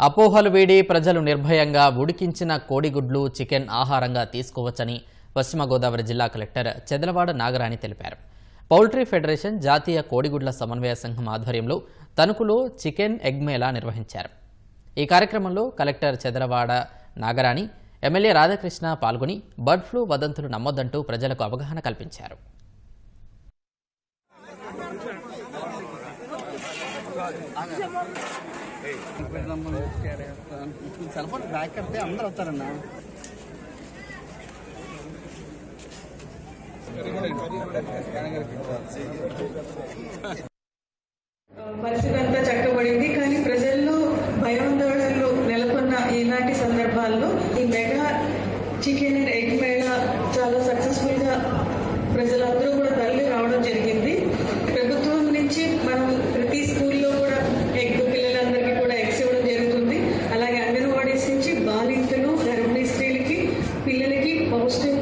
అపోహలు వీడి ప్రజలు నిర్భయంగా ఉడికించిన కోడిగుడ్లు చికెన్ ఆహారంగా తీసుకోవచ్చని పశ్చిమ గోదావరి జిల్లా కలెక్టర్ చెదలవాడ నాగరాణి తెలిపారు. పౌల్ట్రీ ఫెడరేషన్ జాతీయ కోడిగుడ్ల సమన్వయ సంఘం ఆధ్వర్యంలో తణుకులో చికెన్ ఎగ్ మేళా నిర్వహించారు. ఈ కార్యక్రమంలో కలెక్టర్ చెదలవాడ నాగరాణి ఎమ్మెల్యే రాధాకృష్ణ పాల్గొని బర్డ్ ఫ్లూ వదంతులు నమ్మొద్దంటూ ప్రజలకు అవగాహన కల్పించారు. సెల్ ఫోన్ బ్యాక్ కడితే అందరు వస్తారన్నా పరిస్థితి అంతా చక్కబడింది. కానీ ప్రజల్లో భయాందోళనలు నెలకొన్న ఈనాటి సందర్భాల్లో ఈ mega chicken and egg hosting